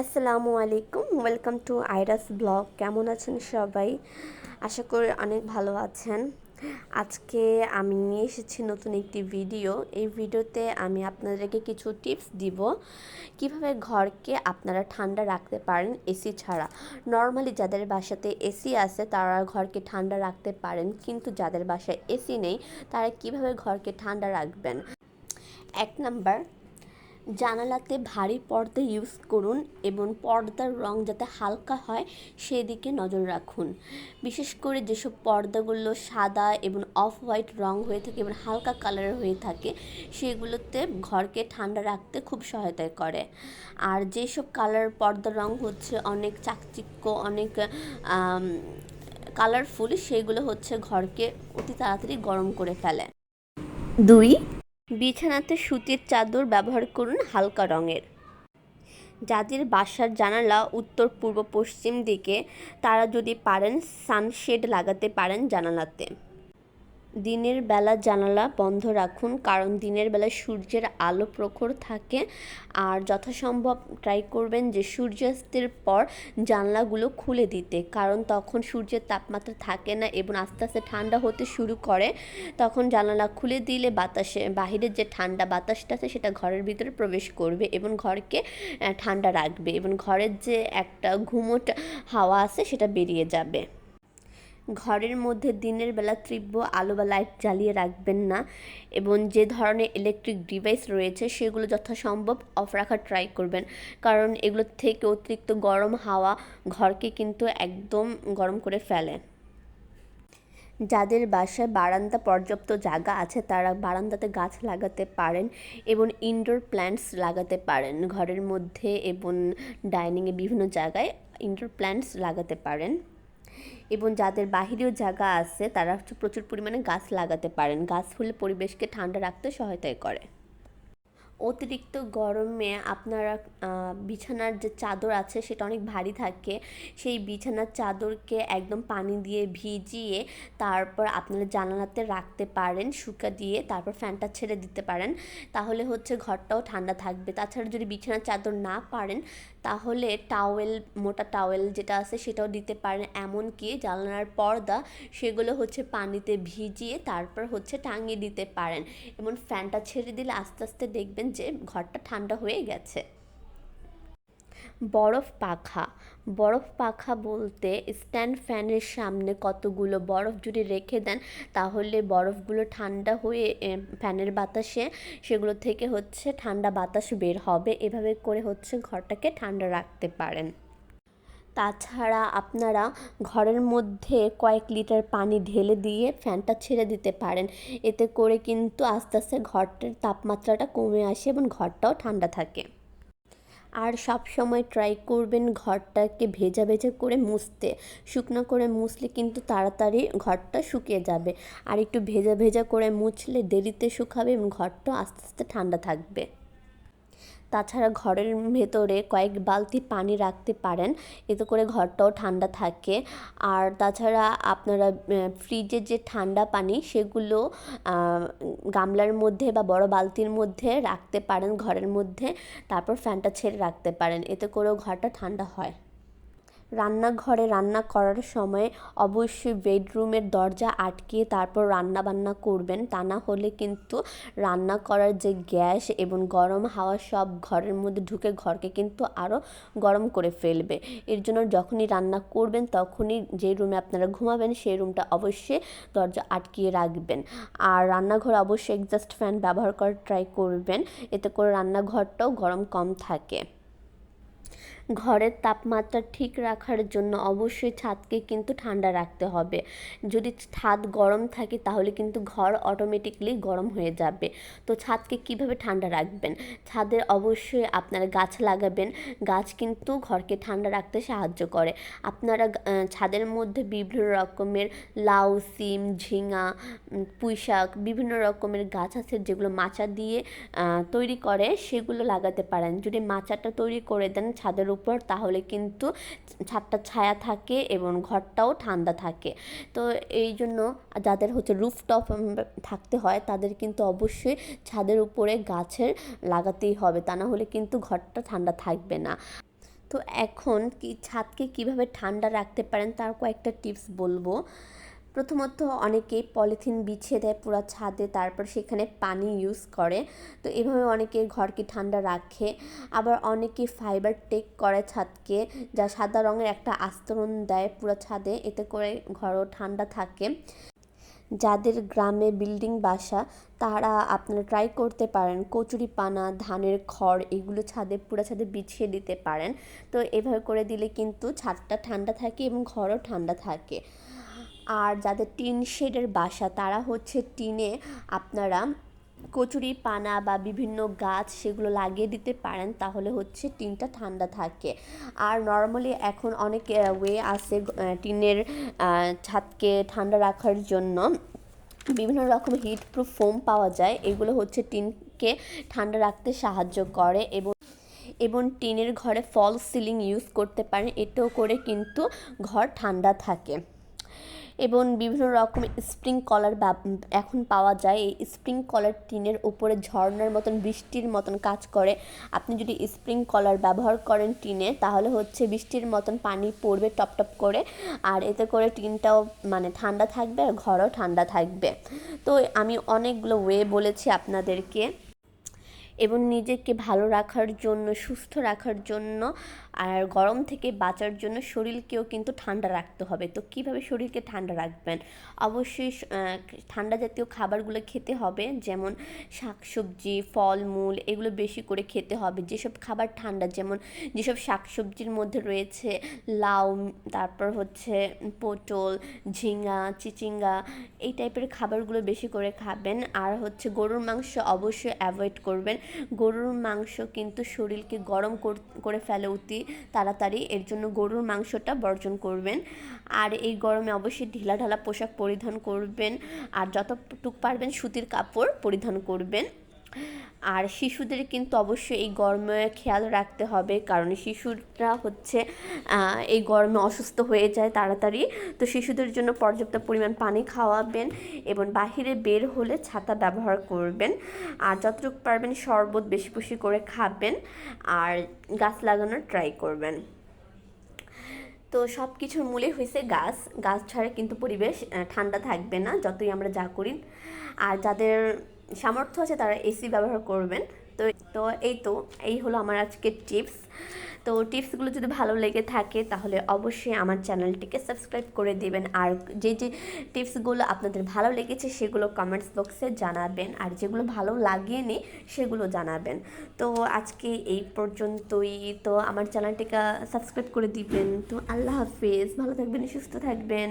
আসসালামু আলাইকুম welcome to আইরাস blog কেমন আছেন সবাই? আশা করি অনেক ভালো আছেন। আজকে আমি নিয়ে এসেছি নতুন একটি ভিডিও এই ভিডিওতে আমি আপনাদেরকে কিছু টিপস দিব। কীভাবে ঘরকে আপনারা ঠান্ডা রাখতে পারেন এসি ছাড়া। নর্মালি যাদের বাসাতে এসি আছে, তারা ঘরকে ঠান্ডা রাখতে পারেন। কিন্তু যাদের বাসায় এসি নেই, তারা কীভাবে ঘরকে ঠান্ডা রাখবেন? এক নাম্বার জানালাতে ভারী পর্দা ইউজ করুন এবং পর্দার রং যাতে হালকা হয় সেদিকে নজর রাখুন। বিশেষ করে যেসব পর্দাগুলো সাদা এবং অফ হোয়াইট রং হয়ে থাকে এবং হালকা কালারের হয়ে থাকে, সেগুলোতে ঘরকে ঠান্ডা রাখতে খুব সহায়তা করে। আর যেসব কালার পর্দার রং হচ্ছে, অনেক চাকচিক্য, অনেক কালারফুল সেগুলো হচ্ছে ঘরকে অতি তাড়াতাড়ি গরম করে ফেলে। দুই বিছানাতে সুতির চাদর ব্যবহার করুন হালকা রঙের। যাদের বাসার জানালা উত্তর, পূর্ব, পশ্চিম দিকে, তারা যদি পারেন সানশেড লাগাতে পারেন জানালাতে। দিনের বেলা জানালা বন্ধ রাখুন, কারণ দিনের বেলা সূর্যের আলো প্রখর থাকে। আর যথাসম্ভব ট্রাই করবেন যে সূর্যাস্তের পর জানলাগুলো খুলে দিতে, কারণ তখন সূর্যের তাপমাত্রা থাকে না এবং আস্তে আস্তে ঠান্ডা হতে শুরু করে। তখন জানালা খুলে দিলে বাতাসে বাহিরের যে ঠান্ডা বাতাসটা আছে সেটা ঘরের ভিতরে প্রবেশ করবে এবং ঘরকে ঠান্ডা রাখবে এবং ঘরের যে একটা ঘুমোট হাওয়া আছে সেটা বেরিয়ে যাবে। ঘরের মধ্যে দিনের বেলা তীব্র আলো বা লাইট জ্বালিয়ে রাখবেন না এবং যে ধরনের ইলেকট্রিক ডিভাইস রয়েছে সেগুলো যথাসম্ভব অফ রাখার ট্রাই করবেন। কারণ এগুলো থেকে অতিরিক্ত গরম হাওয়া ঘরকে কিন্তু একদম গরম করে ফেলে। যাদের বাসায় বারান্দা পর্যাপ্ত জায়গা আছে তারা বারান্দাতে গাছ লাগাতে পারেন এবং ইনডোর প্ল্যান্টস লাগাতে পারেন। ঘরের মধ্যে এবং ডাইনিংয়ে বিভিন্ন জায়গায় ইনডোর প্ল্যান্টস লাগাতে পারেন। এবং যাদের বাহিরেও জায়গা আছে, তারা হচ্ছে প্রচুর পরিমাণে গাছ লাগাতে পারেন। গাছ হলে পরিবেশকে ঠান্ডা রাখতে সহায়তা করে। অতিরিক্ত গরমে আপনারা বিছানার যে চাদর আছে, সেটা অনেক ভারী থাকে। সেই বিছানার চাদরকে একদম পানি দিয়ে ভিজিয়ে তারপর আপনারা জানালাতে রাখতে পারেন, শুকা দিয়ে তারপর ফ্যানটা ছেড়ে দিতে পারেন। তাহলে হচ্ছে ঘরটাও ঠান্ডা থাকবে। তাছাড়া যদি বিছানার চাদর না পারেন তাহলে টাওয়েল মোটা টাওয়েল যেটা আছে সেটাও দিতে পারেন। এমনকি জানলার পর্দা, সেগুলো হচ্ছে পানিতে ভিজিয়ে তারপর হচ্ছে টাঙিয়ে দিতে পারেন। এবং ফ্যানটা ছেড়ে দিলে আস্তে আস্তে দেখবেন যে ঘরটা ঠান্ডা হয়ে গেছে। বরফ পাখা। বরফ পাখা বলতে স্ট্যান্ড ফ্যানের সামনে কতগুলো বরফ যদি রেখে দেন, তাহলে বরফগুলো ঠান্ডা হয়ে ফ্যানের বাতাসে, সেগুলো থেকে হচ্ছে ঠান্ডা বাতাস বের হবে। এভাবে করে হচ্ছে ঘরটাকে ঠান্ডা রাখতে পারেন। তাছাড়া আপনারা ঘরের মধ্যে কয়েক লিটার পানি ঢেলে দিয়ে ফ্যানটা ছেড়ে দিতে পারেন। এতে করে কিন্তু আস্তে আস্তে ঘরটার তাপমাত্রাটা কমে আসে এবং ঘরটাও ঠান্ডা থাকে। আর সব সময় ট্রাই করবেন ঘরটাকে ভেজা ভেজা করে মুছতে। শুকনো করে মুছলে কিন্তু তাড়াতাড়ি ঘরটা শুকিয়ে যাবে। আর একটু ভেজা ভেজা করে মুছলে দেরিতে শুকাবে এবং ঘরটা আস্তে আস্তে ঠান্ডা থাকবে। তাছাড়া ঘরের ভেতরে কয়েক বালতি পানি রাখতে পারেন। এতে করে ঘরটাও ঠান্ডা থাকে। আর তাছাড়া আপনারা ফ্রিজে যে ঠান্ডা পানি, সেগুলো গামলার মধ্যে বা বড় বালতির মধ্যে রাখতে পারেন, ঘরের মধ্যে। তারপর ফ্যানটা ছেড়ে রাখতে পারেন। এতে করেও ঘরটা ঠান্ডা হয়। রান্নাঘরে রান্না করার সময় অবশ্যই বেডরুমের দরজা আটকিয়ে তারপর রান্না বান্না করবেন। তা না হলে কিন্তু রান্না করার যে গ্যাস এবং গরম হাওয়া সব ঘরের মধ্যে ঢুকে ঘরকে কিন্তু আরও গরম করে ফেলবে। এর জন্য যখনই রান্না করবেন তখনই যে রুমে আপনারা ঘুমাবেন সেই রুমটা অবশ্যই দরজা আটকিয়ে রাখবেন। আর রান্নাঘরে অবশ্যই এক্সাস্ট ফ্যান ব্যবহার করার ট্রাই করবেন। এতে করে রান্নাঘরটাও গরম কম থাকে। ঘরের তাপমাত্রা ঠিক রাখার জন্য অবশ্যই ছাদকে কিন্তু ঠান্ডা রাখতে হবে। যদি ছাদ গরম থাকে তাহলে কিন্তু ঘর অটোমেটিকলি গরম হয়ে যাবে। তো ছাদকে কীভাবে ঠান্ডা রাখবেন? ছাদে অবশ্যই আপনারা গাছ লাগাবেন। গাছ কিন্তু ঘরকে ঠান্ডা রাখতে সাহায্য করে। আপনারা ছাদের মধ্যে বিভিন্ন রকমের লাউ, সিম, ঝিঙা পুঁই শাক বিভিন্ন রকমের গাছ আছে যেগুলো মাচা দিয়ে তৈরি করে সেগুলো লাগাতে পারেন। যদি মাচাটা তৈরি করে দেন ছাদের উপর, তাহলে কিন্তু ছাদটা ছায়া থাকে এবং ঘরটাও ঠান্ডা থাকে। তো এই জন্য যাদের হচ্ছে রুফটপ থাকতে হয়, তাদের কিন্তু অবশ্যই ছাদের উপরে গাছের লাগাতেই হবে, তা না হলে কিন্তু ঘরটা ঠান্ডা থাকবে না। তো এখন কি, ছাদকে কীভাবে ঠান্ডা রাখতে পারেন, তার কয়েকটা টিপস বলব। প্রথমত অনেকেই পলিথিন বিছিয়ে দেয় পুরো ছাদে, তারপর সেখানে পানি ইউজ করে। তো এভাবে অনেকে ঘরকে ঠান্ডা রাখে। আবার অনেকে ফাইবার টেক করে ছাদকে, যা সাদা রঙের একটা আস্তরণ দেয় পুরো ছাদে, এতে করে ঘরও ঠান্ডা থাকে। যাদের গ্রামে বিল্ডিং বাসা, তারা আপনারা ট্রাই করতে পারেন। কচুরি পানা, ধানের খড়, এগুলো ছাদে, পুরো ছাদে বিছিয়ে দিতে পারেন। তো এভাবে করে দিলে কিন্তু ছাদটা ঠান্ডা থাকে এবং ঘরও ঠান্ডা থাকে। আর যাদের টিন শেডের বাসা, তারা হচ্ছে টিনে আপনারা কচুরি, পানা বা বিভিন্ন গাছ সেগুলো লাগিয়ে দিতে পারেন, তাহলে হচ্ছে টিনটা ঠান্ডা থাকে। আর নর্মালি এখন অনেক ওয়ে আছে টিনের ছাদকে ঠান্ডা রাখার জন্য। বিভিন্ন রকম হিট প্রুফ ফোম পাওয়া যায়, এগুলো হচ্ছে টিনকে ঠান্ডা রাখতে সাহায্য করে এবং এবং টিনের ঘরে ফল সিলিং ইউজ করতে পারেন, এতেও করে কিন্তু ঘর ঠান্ডা থাকে। এবং বিভিন্ন রকম স্প্রিং কলার এখন পাওয়া যায়। এই স্প্রিং কলার টিনের উপরে ঝর্ণার মতন, বৃষ্টির মতন কাজ করে। আপনি যদি স্প্রিং কলার ব্যবহার করেন টিনে, তাহলে হচ্ছে বৃষ্টির মতন পানি পড়বে টপ টপ করে। আর এতে করে টিনটাও মানে ঠান্ডা থাকবে আর ঘরও ঠান্ডা থাকবে। তো আমি অনেকগুলো ওয়ে বলেছি আপনাদেরকে। এবং নিজেকে ভালো রাখার জন্য, সুস্থ রাখার জন্য আর গরম থেকে বাঁচার জন্য শরীরকেও কিন্তু ঠান্ডা রাখতে হবে। তো কীভাবে শরীরকে ঠান্ডা রাখবেন? অবশ্যই ঠান্ডা জাতীয় খাবারগুলো খেতে হবে। যেমন শাকসবজি, ফলমূল এগুলো বেশি করে খেতে হবে। যেসব খাবার ঠান্ডা, যেমন যেসব শাকসবজির মধ্যে রয়েছে লাউ, তারপর হচ্ছে পটল ঝিঙ্গা চিচিঙ্গা, এই টাইপের খাবারগুলো বেশি করে খাবেন। আর হচ্ছে গরুর মাংস অবশ্যই অ্যাভয়েড করবেন। গরুর মাংস কিন্তু শরীরকে গরম কর- করে ফেলে অতি তাড়াতাড়ি এর জন্য গরুর মাংসটা বর্জন করবেন। আর এই গরমে অবশ্যই ঢিলা ঢালা পোশাক পরিধান করবেন। আর যতটুক পারবেন সুতির কাপড় পরিধান করবেন। আর শিশুদের কিন্তু অবশ্যই এই গরমে খেয়াল রাখতে হবে, কারণ শিশুরা হচ্ছে এই গরমে অসুস্থ হয়ে যায় তাড়াতাড়ি। তো শিশুদের জন্য পর্যাপ্ত পরিমাণ পানি খাওয়াবেন এবং বাহিরে বের হলে ছাতা ব্যবহার করবেন। আর যতটুকু পারবেন শরবত বেশি বেশি করে খাবেন, আর গাছ লাগানোর ট্রাই করবেন। তো সব কিছুর মূলে হয়েছে গাছ। গাছ ছাড়া কিন্তু পরিবেশ ঠান্ডা থাকবে না, যতই আমরা যা করি। আর যাদের সামর্থ্য আছে তারা এসি ব্যবহার করবেন। তো তো এই তো, এই হলো আমার আজকের টিপস তো টিপসগুলো যদি ভালো লেগে থাকে, তাহলে অবশ্যই আমার চ্যানেলটিকে সাবস্ক্রাইব করে দেবেন। আর যে যে টিপসগুলো আপনাদের ভালো লেগেছে, সেগুলো কমেন্টস বক্সে জানাবেন। আর যেগুলো ভালো লাগেনি, সেগুলো জানাবেন। তো আজকে এই পর্যন্তই। তো আমার চ্যানেলটিকে সাবস্ক্রাইব করে দিবেন। তো আল্লাহ হাফিজ। ভালো থাকবেন, সুস্থ থাকবেন।